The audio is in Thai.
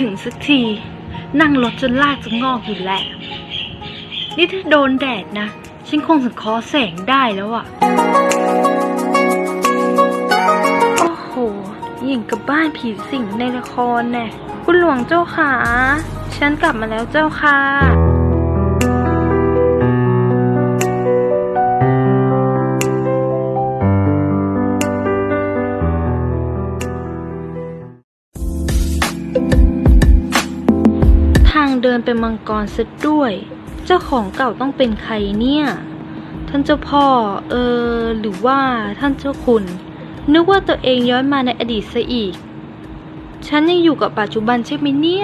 ถึงสักที นั่งรถจนลากจะงอกอยู่แหละนี่ถ้าโดนแดดนะ ฉันคงสังคอแสงได้แล้วอะโอ้โหยิ่งกับบ้านผีสิงในละครแน่คุณหลวงเจ้าขา ฉันกลับมาแล้วเจ้าค่ะ เดินเป็นมังกรซะด้วย เจ้าของเก่าต้องเป็นใครเนี่ย ท่านเจ้าพ่อ เออ หรือว่าท่านเจ้าคุณ นึกว่าตัวเองย้อนมาในอดีตซะอีก ฉันยังอยู่กับปัจจุบันใช่ไหมเนี่ย